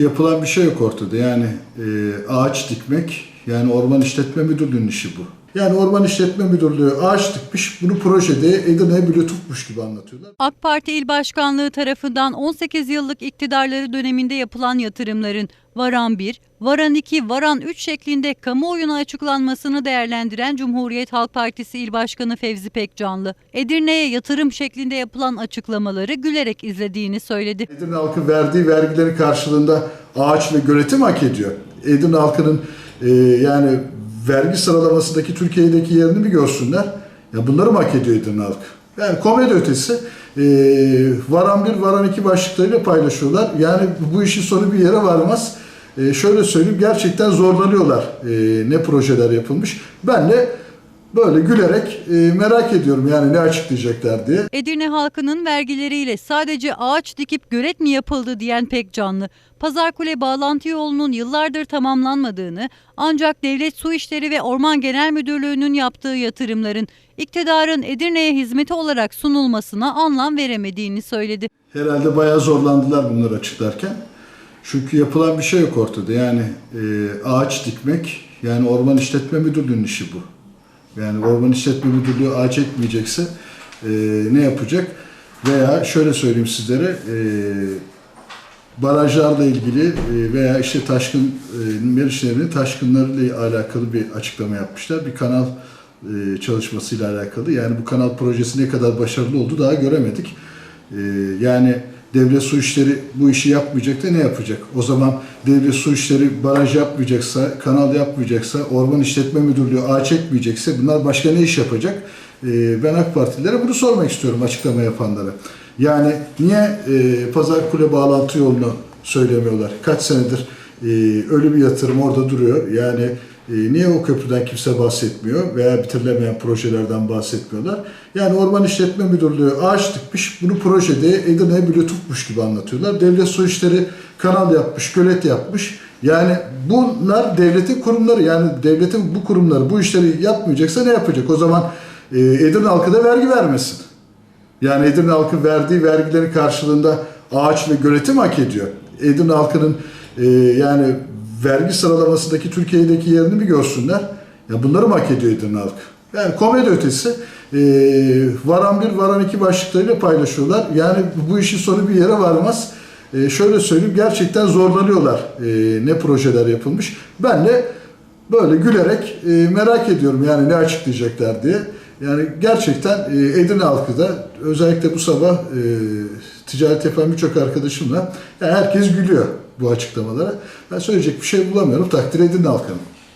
Yapılan bir şey yok ortada. Yani e, ağaç dikmek, yani Orman İşletme Müdürlüğü'nün işi bu. Yani Orman İşletme Müdürlüğü ağaç dikmiş, bunu projede Edirne'ye bluetoothmuş gibi anlatıyorlar. AK Parti İl Başkanlığı tarafından 18 yıllık iktidarları döneminde yapılan yatırımların Varan 1, Varan 2, Varan 3 şeklinde kamuoyuna açıklanmasını değerlendiren Cumhuriyet Halk Partisi İl Başkanı Fevzi Pekcanlı, Edirne'ye yatırım şeklinde yapılan açıklamaları gülerek izlediğini söyledi. Edirne halkı verdiği vergilerin karşılığında ağaç ve göletim hak ediyor. Edirne halkının e, yani vergi sıralamasındaki Türkiye'deki yerini bir görsünler. Ya bunları mı hak ediyor Edirne halkı? Yani komedi ötesi e, varan bir, varan iki başlıklarıyla paylaşıyorlar. Yani bu işin sonu bir yere varmaz. E, şöyle söyleyeyim gerçekten zorlanıyorlar e, ne projeler yapılmış. Ben de böyle gülerek e, merak ediyorum yani ne açıklayacaklar diye. Edirne halkının vergileriyle sadece ağaç dikip gölet mi yapıldı diyen Pekcanlı, Pazarkule bağlantı yolunun yıllardır tamamlanmadığını ancak Devlet Su İşleri ve Orman Genel Müdürlüğü'nün yaptığı yatırımların iktidarın Edirne'ye hizmeti olarak sunulmasına anlam veremediğini söyledi. Herhalde bayağı zorlandılar bunları açıklarken. Çünkü yapılan bir şey yok ortada. Yani e, ağaç dikmek, yani Orman İşletme Müdürlüğü'nün işi bu. Yani Orman İşletme Müdürlüğü ağaç ekmeyecekse e, ne yapacak? Veya şöyle söyleyeyim sizlere, e, barajlarla ilgili e, veya işte taşkın, e, Meriç Nehri'nin taşkınlarıyla alakalı bir açıklama yapmışlar. Bir kanal e, çalışmasıyla alakalı. Yani bu kanal projesi ne kadar başarılı oldu daha göremedik. E, yani devlet su işleri bu işi yapmayacak da ne yapacak? O zaman devlet su işleri baraj yapmayacaksa, kanal yapmayacaksa, orman işletme müdürlüğü ağaç ekmeyecekse bunlar başka ne iş yapacak? E, ben AK Partililere bunu sormak istiyorum açıklama yapanlara. Yani niye e, Pazar Kule bağlantı yolunu söylemiyorlar? Kaç senedir e, öyle bir yatırım orada duruyor. Yani niye o köprüden kimse bahsetmiyor veya bitirilemeyen projelerden bahsetmiyorlar? Yani Orman İşletme Müdürlüğü ağaç dikmiş, bunu projede Edirne'ye bluetoothmuş gibi anlatıyorlar. Devlet Su İşleri kanal yapmış, gölet yapmış. Yani bunlar devletin kurumları. Yani devletin bu kurumları bu işleri yapmayacaksa ne yapacak? O zaman e, Edirne halkı da vergi vermesin. Yani Edirne halkı verdiği vergilerin karşılığında ağaç ve göletim hak ediyor. Edirne halkının e, yani vergi sıralamasındaki Türkiye'deki yerini bir görsünler. Ya bunları mı hak ediyor Edirne halkı? Yani komedi ötesi e, varan bir, varan iki başlıklarıyla paylaşıyorlar. Yani bu işin sonu bir yere varmaz. E, şöyle söyleyeyim gerçekten zorlanıyorlar e, ne projeler yapılmış. Ben de böyle gülerek e, merak ediyorum yani ne açıklayacaklar diye. Yani gerçekten e, Edirne halkı da özellikle bu sabah e, ticaret yapan birçok arkadaşımla yani herkes gülüyor bu açıklamalara. Ben söyleyecek bir şey bulamıyorum. Takdir Edirne halkını.